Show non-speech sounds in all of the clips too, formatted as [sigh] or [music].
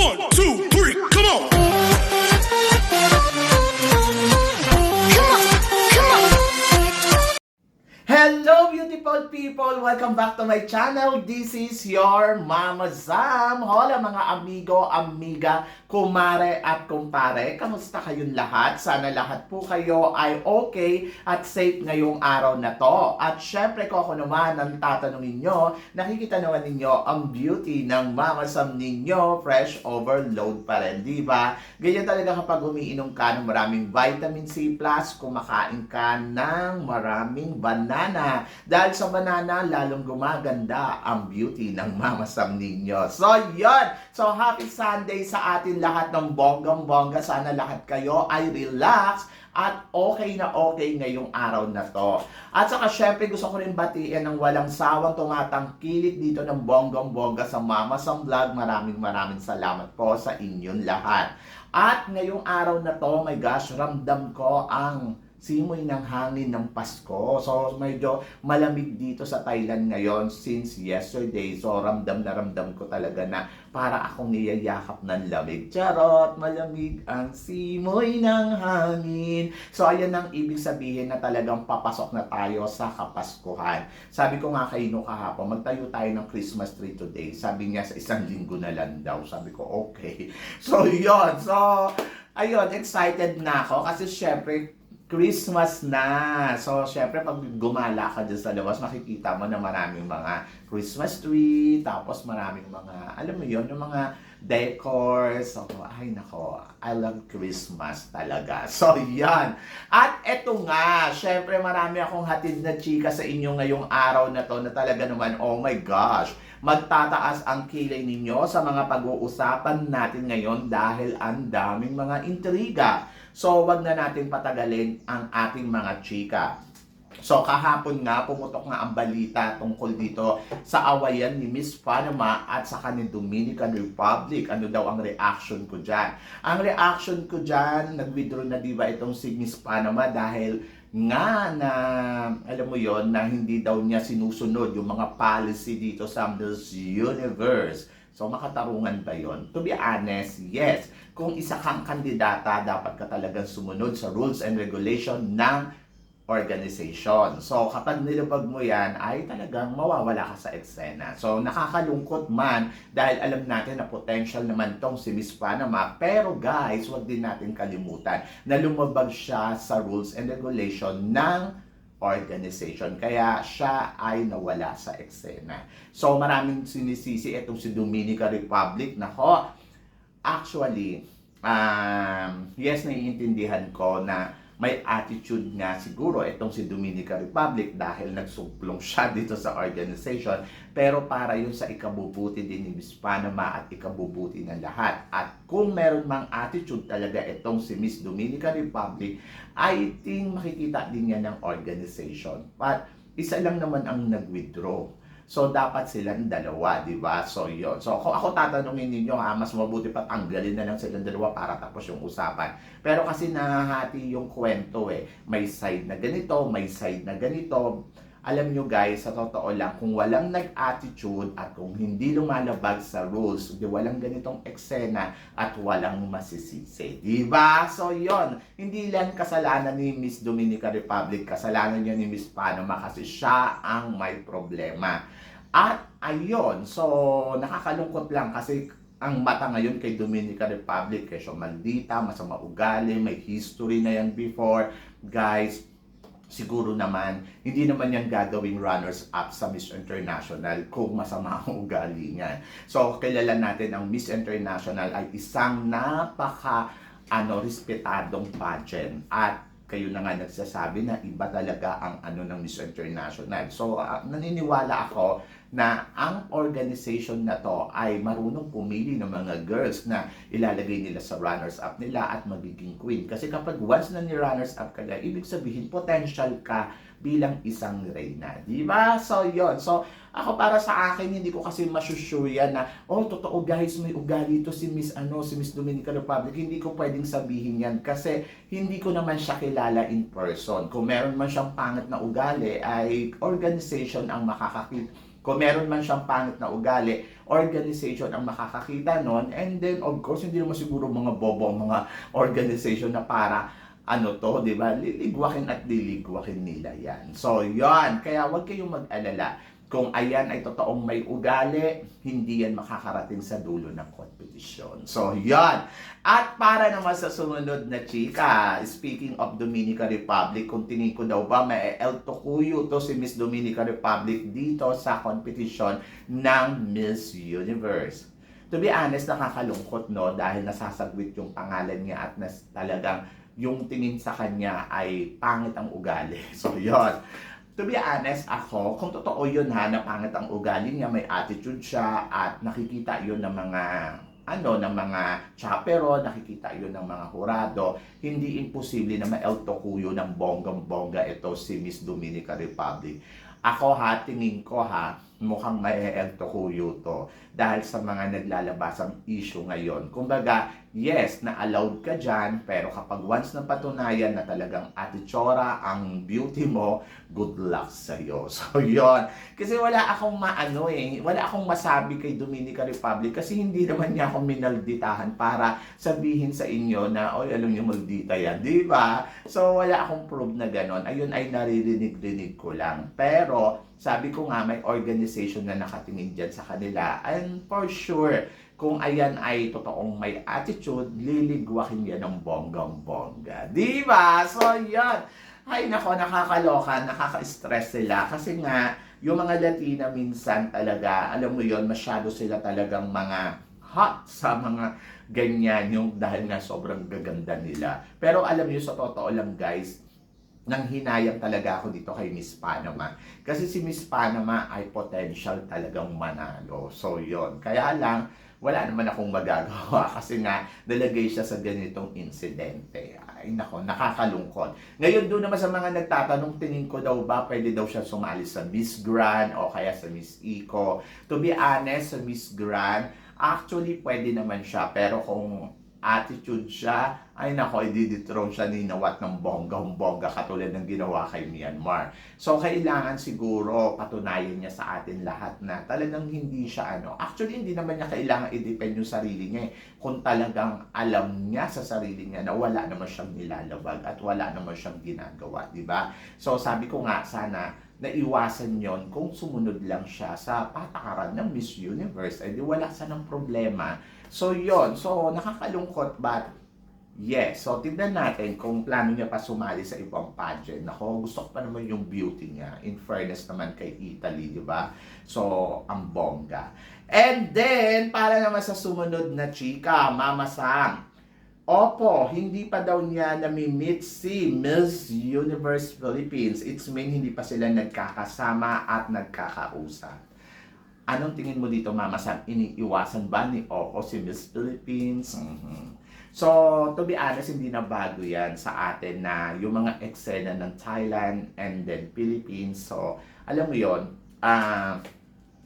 One, two, Hello beautiful people! Welcome back to my channel. This is your Mama Zam. Hola mga amigo, amiga, kumare at kumpare. Kamusta kayong lahat? Sana lahat po kayo ay okay at safe ngayong araw na to. At syempre ko ako naman ang tatanungin nyo, nakikita naman ninyo ang beauty ng Mama Zam ninyo, fresh overload pa rin, di ba? Ganyan talaga kapag umiinom ka ng maraming vitamin C+, kumakain ka ng maraming banana. Dahil sa banana, lalong gumaganda ang beauty ng Mama Sam ninyo. So, yon So, happy Sunday sa atin lahat ng bonggang-bongga. Sana lahat kayo ay relax at okay na okay ngayong araw na to. At saka syempre gusto ko rin batiin ng walang sawang tumatangkilik dito ng bonggang-bongga sa Mama Sam Vlog. Maraming maraming salamat po sa inyong lahat. At ngayong araw na to, my gosh, ramdam ko ang simoy ng hangin ng Pasko. So, medyo malamig dito sa Thailand ngayon since yesterday. So, ramdam na ramdam ko talaga na para akong niyayakap ng lamig. Charot! Malamig ang simoy ng hangin. So, ayan ang ibig sabihin na talagang papasok na tayo sa Kapaskuhan. Sabi ko nga kay Ino kahapon, magtayo tayo ng Christmas tree today. Sabi niya sa isang linggo na lang daw. Sabi ko, okay. [laughs] So, yon So, ayun, excited na ako kasi syempre, Christmas na. So, syempre, pag gumala ka dyan sa labas, makikita mo na maraming mga Christmas tree, tapos maraming mga, alam mo yon yung mga decors. So, ay nako, I love Christmas talaga. [laughs] So, yan. At eto nga, syempre, marami akong hatid na chika sa inyo ngayong araw na to na talaga naman, oh my gosh, magtataas ang kilay ninyo sa mga pag-uusapan natin ngayon dahil ang daming mga intriga. So, wag na natin patagalin ang ating mga chika. So, kahapon nga, pumutok nga ang balita tungkol dito sa awayan ni Miss Panama at sa ni Dominican Republic. Ano daw ang reaction ko dyan? Ang reaction ko dyan, nag-withdraw na di ba itong si Miss Panama dahil nga na, alam mo yon na hindi daw niya sinusunod yung mga policy dito sa Miss Universe. So, makatarungan ba yon? To be honest, yes. Kung isa kang kandidata, dapat ka talagang sumunod sa rules and regulation ng organization. So, kapag nilabag mo yan, ay talagang mawawala ka sa eksena. So, nakakalungkot man dahil alam natin na potential naman tong si Miss Panama. Pero guys, wag din natin kalimutan na lumabag siya sa rules and regulation ng organization. Kaya siya ay nawala sa eksena. So, maraming sinisisi itong si Dominica Republic. Nako, actually, um, yes, naiintindihan ko na may attitude nga siguro itong si Dominica Republic dahil nagsumplong siya [laughs] dito sa organization pero para yun sa ikabubuti din ni Miss Panama at ikabubuti ng lahat. At kung meron mang attitude talaga itong si Miss Dominica Republic I think makikita din yan ng organization. But isa lang naman ang nag-withdraw So, dapat silang dalawa, di ba? So, yon So, kung ako tatanungin ninyo, ha, mas mabuti pa tanggalin na lang silang dalawa para tapos yung usapan. Pero kasi nahahati yung kwento eh. May side na ganito, may side na ganito. Alam nyo guys, sa totoo lang, kung walang nag-attitude at kung hindi lumalabag sa rules, di walang ganitong eksena at walang masisisi. Di ba? So, yon Hindi lang kasalanan ni Miss Dominica Republic, kasalanan niya ni Miss Panama kasi siya ang may problema. At ayun, so nakakalungkot lang kasi ang mata ngayon kay Dominica Republic, kay siya maldita, masama ugali, may history na yan before. Guys, siguro naman, hindi naman yan gagawing runners-up sa Miss International kung masama ang ugali niyan. So, kilala natin ang Miss International ay isang napaka ano, respetadong pageant at kayo na nga nagsasabi na iba talaga ang ano ng Miss International. So, uh, naniniwala ako na ang organization na to ay marunong pumili ng mga girls na ilalagay nila sa runners-up nila at magiging queen. Kasi kapag once na ni-runners-up ka na, ibig sabihin potential ka bilang isang reyna. Di ba? So, yon So, ako para sa akin, hindi ko kasi masusure na, oh, totoo guys, may ugali ito si Miss, ano, si Miss Dominica Republic. Hindi ko pwedeng sabihin yan kasi hindi ko naman siya kilala in person. Kung meron man siyang pangit na ugali, ay organization ang makakakita Kung meron man siyang pangit na ugali, organization ang makakakita nun. And then, of course, hindi naman siguro mga bobo ang mga organization na para ano to, di ba? Liligwakin at liligwakin nila yan. So, yon Kaya huwag kayong mag-alala. Kung ayan ay totoong may ugali, hindi yan makakarating sa dulo ng kompetisyon. So, yon At para naman sa sumunod na chika, speaking of Dominica Republic, kung tingin ko daw ba may El Tocuyo to si Miss Dominica Republic dito sa competition ng Miss Universe. To be honest, nakakalungkot no dahil nasasagwit yung pangalan niya at nas, talagang yung tingin sa kanya ay pangit ang ugali. [laughs] So, yon To be honest, ako, kung totoo yun ha, na pangit ang ugali niya, may attitude siya, at nakikita yun ng mga ano, ng mga chapero, nakikita yun ng mga hurado, hindi imposible na ma-El Tocuyo ng bonggang-bongga ito si Miss Dominica Republic. Ako ha, tingin ko ha, mukhang may El Tocuyo to dahil sa mga naglalabasang issue ngayon. Kumbaga, yes, na-allowed ka dyan, pero kapag once na patunayan na talagang atitsora ang beauty mo, good luck sa'yo. [laughs] So, yon Kasi wala akong maano eh, wala akong masabi kay Dominica Republic kasi hindi naman niya ako minalditahan para sabihin sa inyo na, oy, alam niyo maldita yan, di ba? So, wala akong proof na ganon. Ayun ay naririnig-rinig ko lang. Pero, sabi ko nga, may organization na nakatingin dyan sa kanila. And for sure, kung ayan ay totoong may attitude, liligwakin yan ng bonggang-bongga. Di ba? So, yan. Ay, nako, nakakaloka, nakaka-stress sila. Kasi nga, yung mga Latina minsan talaga, alam mo yon masyado sila talagang mga hot sa mga ganyan yung dahil nga sobrang gaganda nila. Pero alam niyo sa totoo lang guys, nang hinayang talaga ako dito kay Miss Panama. Kasi si Miss Panama ay potential talagang manalo. So, yon Kaya lang, wala naman akong magagawa [laughs] kasi nga nalagay siya sa ganitong insidente. Ay nako, nakakalungkot. Ngayon doon naman sa mga nagtatanong, tingin ko daw ba pwede daw siya sumali sa Miss Grand o kaya sa Miss Eco. To be honest, sa Miss Grand, actually pwede naman siya pero kung attitude siya, ay nako, i-dethrone siya ni Nawat ng bonggang-bongga katulad ng ginawa kay Myanmar. So, kailangan siguro patunayan niya sa atin lahat na talagang hindi siya ano. Actually, hindi naman niya kailangan i-depend yung sarili niya eh. Kung talagang alam niya sa sarili niya na wala naman siyang nilalabag at wala naman siyang ginagawa, di ba? So, sabi ko nga, sana naiwasan yon kung sumunod lang siya sa patakaran ng Miss Universe. Eh di wala sa ng problema. So yon So nakakalungkot but yes. So tignan natin kung plano niya pa sumali sa ibang pageant. Nako, gusto ko pa naman yung beauty niya. In fairness naman kay Italy, di ba? So, ang bongga. And then, para naman sa sumunod na chika, Mama Sam. Opo, hindi pa daw niya nami-meet si Miss Universe Philippines. It's mean hindi pa sila nagkakasama at nagkakausap. Anong tingin mo dito, Mama Sam? Iniiwasan ba ni Oko si Miss Philippines? Mhm. So, to be honest, hindi na bago yan sa atin na yung mga eksena ng Thailand and then Philippines. So, alam mo yon ah,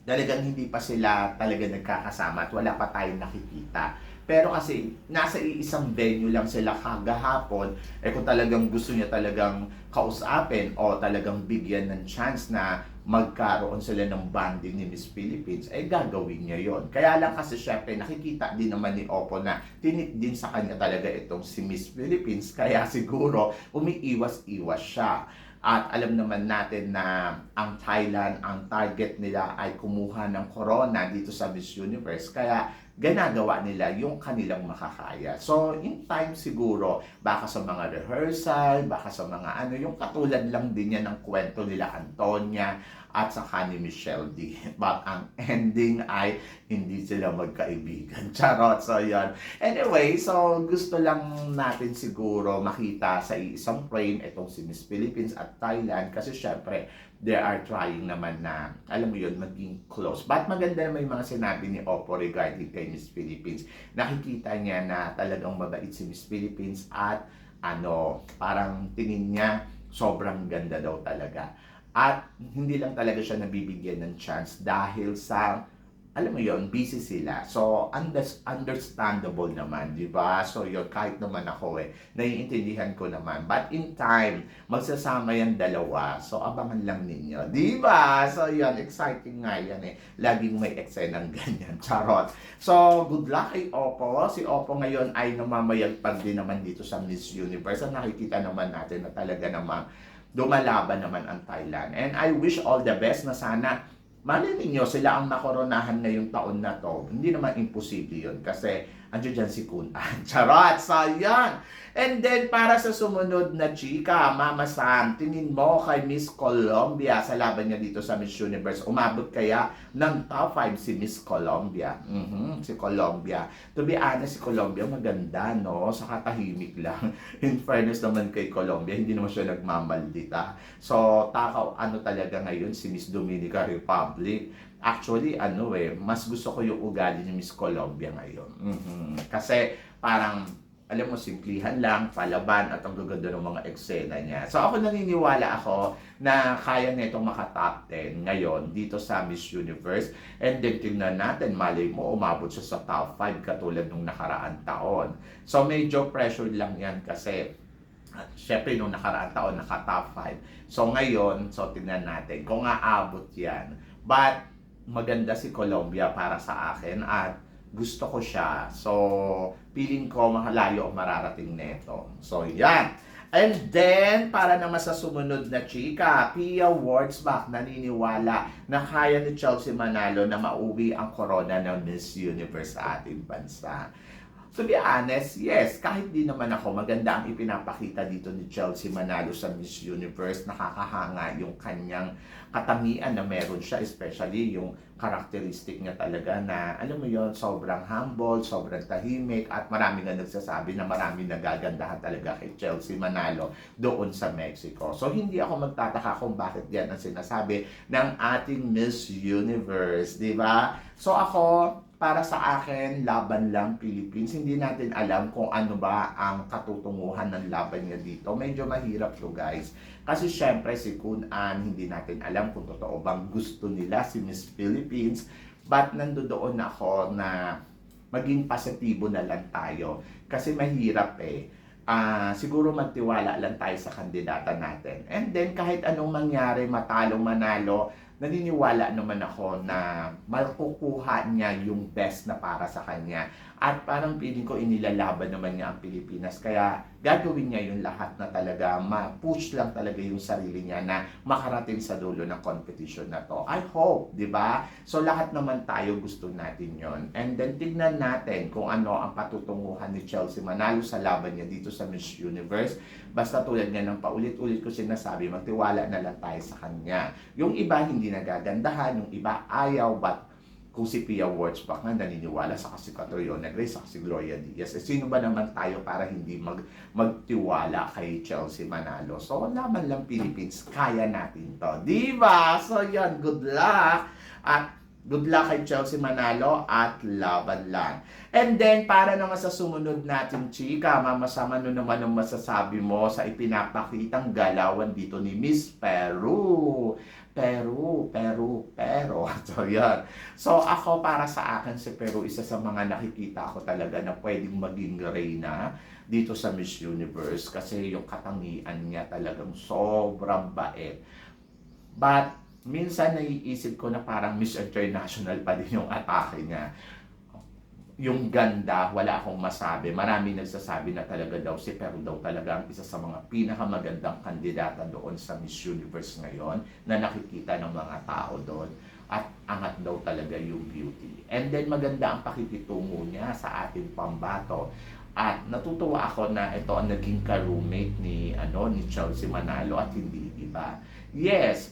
talagang hindi pa sila talaga nagkakasama at wala pa tayong nakikita. Pero kasi nasa iisang venue lang sila kagahapon, eh kung talagang gusto niya talagang kausapin o talagang bigyan ng chance na magkaroon sila ng banding ni Miss Philippines, eh gagawin niya yon. Kaya lang kasi syempre nakikita din naman ni Oppo na tinit din sa kanya talaga itong si Miss Philippines, kaya siguro umiiwas-iwas siya. At alam naman natin na ang Thailand, ang target nila ay kumuha ng corona dito sa Miss Universe. Kaya ginagawa nila yung kanilang makakaya. So, in time siguro, baka sa mga rehearsal, baka sa mga ano, yung katulad lang din yan ng kwento nila Antonia at saka ni Michelle D. [laughs] But ang ending ay hindi sila magkaibigan. [laughs] Charot. So, yan. Anyway, so gusto lang natin siguro makita sa isang frame itong si Miss Philippines at Thailand kasi syempre, they are trying naman na, alam mo yun, maging close. But maganda naman yung mga sinabi ni Oppo regarding kay Miss Philippines. Nakikita niya na talagang mabait si Miss Philippines at ano, parang tingin niya sobrang ganda daw talaga. At hindi lang talaga siya nabibigyan ng chance dahil sa alam mo yon busy sila. So, unders- understandable naman, di ba? So, yun, kahit naman ako eh, naiintindihan ko naman. But in time, magsasama yan dalawa. So, abangan lang ninyo. Di ba? So, yun, exciting nga yan eh. Laging may eksenang [laughs] ganyan. Charot. So, good luck kay Oppo. Si Oppo ngayon ay namamayagpag din naman dito sa Miss Universe. At nakikita naman natin na talaga namang lumalaban naman ang Thailand. And I wish all the best na sana Malay ninyo, sila ang nakoronahan ngayong taon na to. Hindi naman imposible yun kasi andyan dyan si Kun An. [laughs] Charot! Sayang! And then, para sa sumunod na chika, Mama Sam, tingin mo kay Miss Colombia sa laban niya dito sa Miss Universe, umabot kaya ng top 5 si Miss Colombia? Mhm, si Colombia. To be honest, si Colombia maganda, no? Sa katahimik lang. [laughs] In fairness naman kay Colombia, hindi naman siya nagmamaldita. So, takaw, ano talaga ngayon si Miss Dominica Republic. Actually, ano eh, mas gusto ko yung ugali ni Miss Colombia ngayon. Mhm. Kasi parang, alam mo, simplihan lang, palaban, at ang gaganda ng mga eksena niya. So ako naniniwala ako na kaya nitong maka-top 10 ngayon dito sa Miss Universe. And then tingnan natin, malay mo, umabot siya sa top 5 katulad nung nakaraan taon. So medyo pressure lang yan kasi syempre nung nakaraang taon naka-top 5. So ngayon, so tingnan natin kung aabot yan. But maganda si Colombia para sa akin at gusto ko siya. So, feeling ko mahalayo ang mararating neto. So, yan. And then, para naman sa sumunod na chika, Pia Wurzbach naniniwala na kaya ni Chelsea Manalo na mauwi ang corona ng Miss Universe sa ating bansa. To be honest, yes, kahit di naman ako, maganda ang ipinapakita dito ni Chelsea Manalo sa Miss Universe. Nakakahanga yung kanyang katangian na meron siya, especially yung karakteristik niya talaga na, alam mo yon sobrang humble, sobrang tahimik, at marami nga nagsasabi na marami nagagandahan talaga kay Chelsea Manalo doon sa Mexico. So, hindi ako magtataka kung bakit yan ang sinasabi ng ating Miss Universe, di ba? So, ako, para sa akin, laban lang Philippines. Hindi natin alam kung ano ba ang katutunguhan ng laban niya dito. Medyo mahirap to guys. Kasi syempre si Kun An, hindi natin alam kung totoo bang gusto nila si Miss Philippines. But nandoon ako na maging positibo na lang tayo. Kasi mahirap eh. Ah, siguro magtiwala lang tayo sa kandidata natin. And then kahit anong mangyari, matalo, manalo, naniniwala naman ako na makukuha niya yung best na para sa kanya. At parang feeling ko inilalaban naman niya ang Pilipinas. Kaya gagawin niya yung lahat na talaga, ma-push lang talaga yung sarili niya na makarating sa dulo ng competition na to. I hope, di ba? So lahat naman tayo gusto natin yon And then tignan natin kung ano ang patutunguhan ni Chelsea Manalo sa laban niya dito sa Miss Universe. Basta tulad niya ng paulit-ulit ko sinasabi, magtiwala na lang tayo sa kanya. Yung iba hindi nagagandahan, yung iba ayaw, but kung si Pia Wurzbach nga naniniwala sa kasi Catriona Grace, sa si Gloria Diaz, eh, sino ba naman tayo para hindi mag, magtiwala kay Chelsea Manalo? So, laban lang Philippines, kaya natin to. Di ba? So, yan, good luck. At good luck kay Chelsea Manalo at laban lang. And then, para naman sa sumunod natin, chika, mamasama no naman ang masasabi mo sa ipinapakitang galawan dito ni Miss Peru. Peru, Peru, Pero. [laughs] So, yan. So, ako para sa akin si Peru, isa sa mga nakikita ko talaga na pwedeng maging reyna dito sa Miss Universe kasi yung katangian niya talagang sobrang bait. But, minsan naiisip ko na parang Miss International pa din yung atake niya. Yung ganda, wala akong masabi. Marami nagsasabi na talaga daw si Pero daw talaga ang isa sa mga pinakamagandang kandidata doon sa Miss Universe ngayon na nakikita ng mga tao doon. At angat daw talaga yung beauty. And then maganda ang pakikitungo niya sa ating pambato. At natutuwa ako na ito ang naging ka-roommate ni, ano, ni Chelsea Manalo at hindi iba. Yes,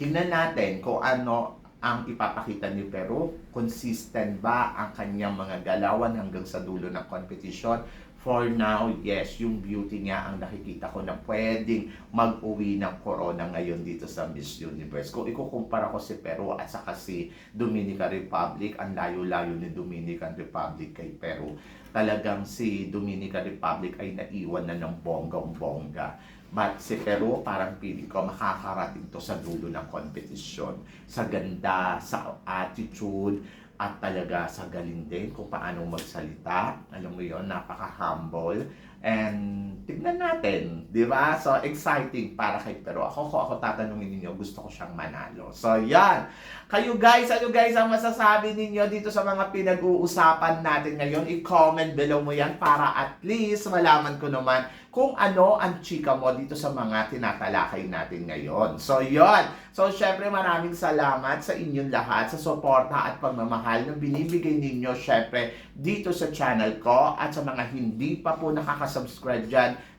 tingnan natin kung ano ang ipapakita ni Peru. Consistent ba ang kanyang mga galawan hanggang sa dulo ng competition? For now, yes, yung beauty niya ang nakikita ko na pwedeng mag-uwi ng corona ngayon dito sa Miss Universe. Kung ikukumpara ko si Peru at saka si Dominican Republic, ang layo-layo ni Dominican Republic kay Peru. Talagang si Dominican Republic ay naiwan na ng bonggang-bongga. But si Peru, parang piling ko, makakarating to sa dulo ng competition. Sa ganda, sa attitude, at talaga sa galing din kung paano magsalita. Alam mo yon napaka-humble. And tignan natin, di ba? So, exciting para kay Pero ako, kung ako tatanungin ninyo, gusto ko siyang manalo. So, yan. Kayo guys, ano guys ang masasabi ninyo dito sa mga pinag-uusapan natin ngayon? I-comment below mo yan para at least malaman ko naman kung ano ang chika mo dito sa mga tinatalakay natin ngayon. So, yon. So, syempre maraming salamat sa inyong lahat sa suporta at pagmamahal na binibigay ninyo syempre dito sa channel ko at sa mga hindi pa po nakaka-subscribe dyan,